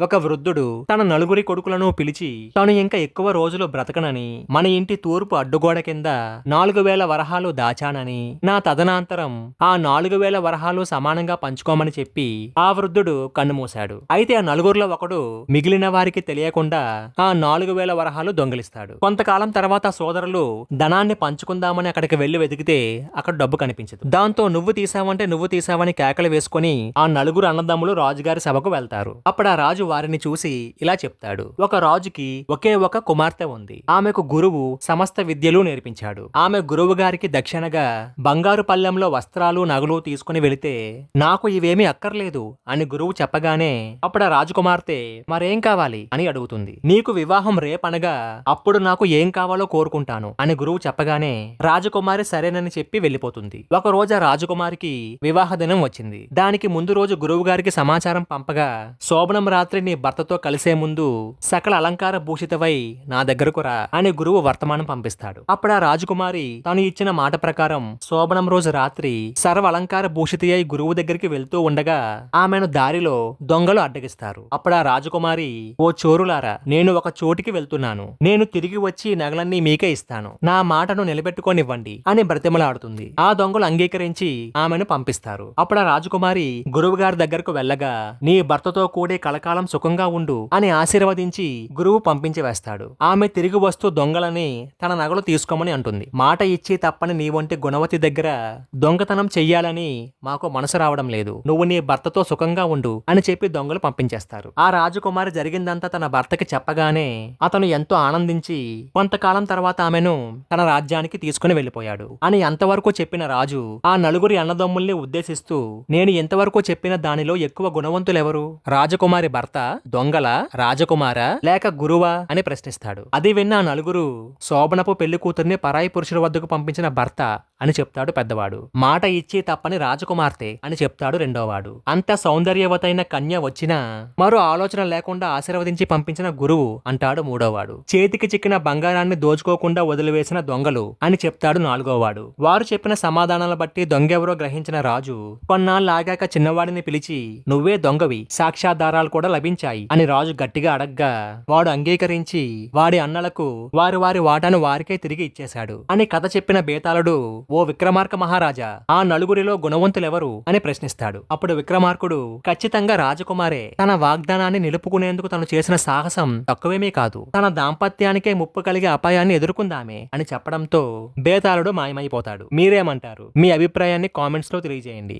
ఒక వృద్ధుడు తన నలుగురి కొడుకులను పిలిచి తాను ఇంకా ఎక్కువ రోజులు బ్రతకనని మన ఇంటి తూర్పు అడ్డుగోడ కింద నాలుగు వేల వరహాలు దాచానని నా తదనంతరం ఆ నాలుగు వేల వరహాలు సమానంగా పంచుకోమని చెప్పి ఆ వృద్ధుడు కన్నుమూశాడు. అయితే ఆ నలుగురిలో ఒకడు మిగిలిన వారికి తెలియకుండా ఆ నాలుగు వేల వరహాలు దొంగిలిస్తాడు. కొంతకాలం తర్వాత సోదరులు ధనాన్ని పంచుకుందామని అక్కడికి వెళ్ళి వెతికితే అక్కడ డబ్బు కనిపించదు. దాంతో నువ్వు తీసావంటే నువ్వు తీసావని కేకలు వేసుకుని ఆ నలుగురు అన్నదమ్ములు రాజుగారి సభకు వెళ్తారు. అప్పుడు ఆ రాజు వారిని చూసి ఇలా చెప్తాడు. ఒక రాజుకి ఒకే ఒక కుమార్తె ఉంది. ఆమెకు గురువు సమస్త విద్యలు నేర్పించాడు. ఆమె గురువు గారికి దక్షిణగా బంగారు పల్లెంలో వస్త్రాలు నగలు తీసుకుని వెళితే నాకు ఇవేమీ అక్కర్లేదు అని గురువు చెప్పగానే అప్పుడు ఆ రాజకుమార్తె మరేం కావాలి? అని అడుగుతుంది. నీకు వివాహం రేపనగా అప్పుడు నాకు ఏం కావాలో కోరుకుంటాను అని గురువు చెప్పగానే రాజకుమారి సరేనని చెప్పి వెళ్ళిపోతుంది. ఒక రోజు ఆ రాజకుమారికి వివాహ దినం వచ్చింది. దానికి ముందు రోజు గురువు గారికి సమాచారం పంపగా శోభనం రాత్రి నీ భర్తతో కలిసే ముందు సకల అలంకార భూషితవై నా దగ్గరకు రా అని గురువు వర్తమానం పంపిస్తాడు. అప్పుడు ఆ రాజకుమారి తాను ఇచ్చిన మాట ప్రకారం శోభనం రోజు రాత్రి సర్వ అలంకార భూషిత అయి గురువు దగ్గరికి వెళ్తూ ఉండగా ఆమెను దారిలో దొంగలు అడ్డగిస్తారు. అప్పుడు ఆ రాజకుమారి ఓ చోరులారా నేను ఒక చోటికి వెళ్తున్నాను. నేను తిరిగి వచ్చి నగలన్నీ మీకే ఇస్తాను. నా మాటను నిలబెట్టుకోనివ్వండి అని బ్రతిమలాడుతుంది. ఆ దొంగలు అంగీకరించి ఆమెను పంపిస్తారు. అప్పుడు ఆ రాజకుమారి గురువు గారి దగ్గరకు వెళ్ళగా నీ భర్తతో కూడే కలకాలం సుఖంగా ఉండు అని ఆశీర్వదించి గురువు పంపించి వేస్తాడు. ఆమె తిరిగి వస్తూ దొంగలని తన నగలు తీసుకోమని అంటుంది. మాట ఇచ్చి తప్పని నీ వంటి గుణవతి దగ్గర దొంగతనం చెయ్యాలని మాకు మనసు రావడం లేదు. నువ్వు నీ భర్తతో సుఖంగా ఉండు అని చెప్పి దొంగలు పంపించేస్తారు. ఆ రాజకుమారి జరిగిందంతా తన భర్తకి చెప్పగానే అతను ఎంతో ఆనందించి కొంతకాలం తర్వాత ఆమెను తన రాజ్యానికి తీసుకుని వెళ్ళిపోయాడు. అని అంతవరకు చెప్పిన రాజు ఆ నలుగురి అన్నదమ్ముల్ని ఉద్దేశిస్తూ నేను ఎంతవరకు చెప్పిన దానిలో ఎక్కువ గుణవంతులెవరు? రాజకుమారి భర్త భర్త దొంగల రాజకుమార లేక గురువా అని ప్రశ్నిస్తాడు. అది విన్న ఆ నలుగురు శోభనపు పెళ్ళి కూతుర్ని పరాయి పురుషుల వద్దకు పంపించిన భర్త అని చెప్తాడు పెద్దవాడు. మాట ఇచ్చి తప్పని రాజకుమార్తె అని చెప్తాడు రెండోవాడు. అంత సౌందర్యవతైన కన్య వచ్చినా మరో ఆలోచన లేకుండా ఆశీర్వదించి పంపించిన గురువు అంటాడు మూడోవాడు. చేతికి చిక్కిన బంగారాన్ని దోచుకోకుండా వదిలివేసిన దొంగలు అని చెప్తాడు నాలుగోవాడు. వారు చెప్పిన సమాధానాల బట్టి దొంగెవరో గ్రహించిన రాజు కొన్నాళ్ళలాగాక చిన్నవాడిని పిలిచి నువ్వే దొంగవి సాక్ష్యాధారాలు కూడా లభించాయి అని రాజు గట్టిగా అడగ్గా వాడు అంగీకరించి వాడి అన్నలకు వారి వారి వాటాను వారికే తిరిగి ఇచ్చేశాడు అని కథ చెప్పిన బేతాళుడు ఓ విక్రమార్క మహారాజా ఆ నలుగురిలో గుణవంతులెవరు అని ప్రశ్నిస్తాడు. అప్పుడు విక్రమార్కుడు ఖచ్చితంగా రాజకుమారే తన వాగ్దానాన్ని నిలుపుకునేందుకు తను చేసిన సాహసం తక్కువేమీ కాదు. తన దాంపత్యానికే ముప్పు కలిగే అపాయాన్ని ఎదుర్కొందామే అని చెప్పడంతో బేతాళుడు మాయమైపోతాడు. మీరేమంటారు? మీ అభిప్రాయాన్ని కామెంట్స్లో తెలియజేయండి.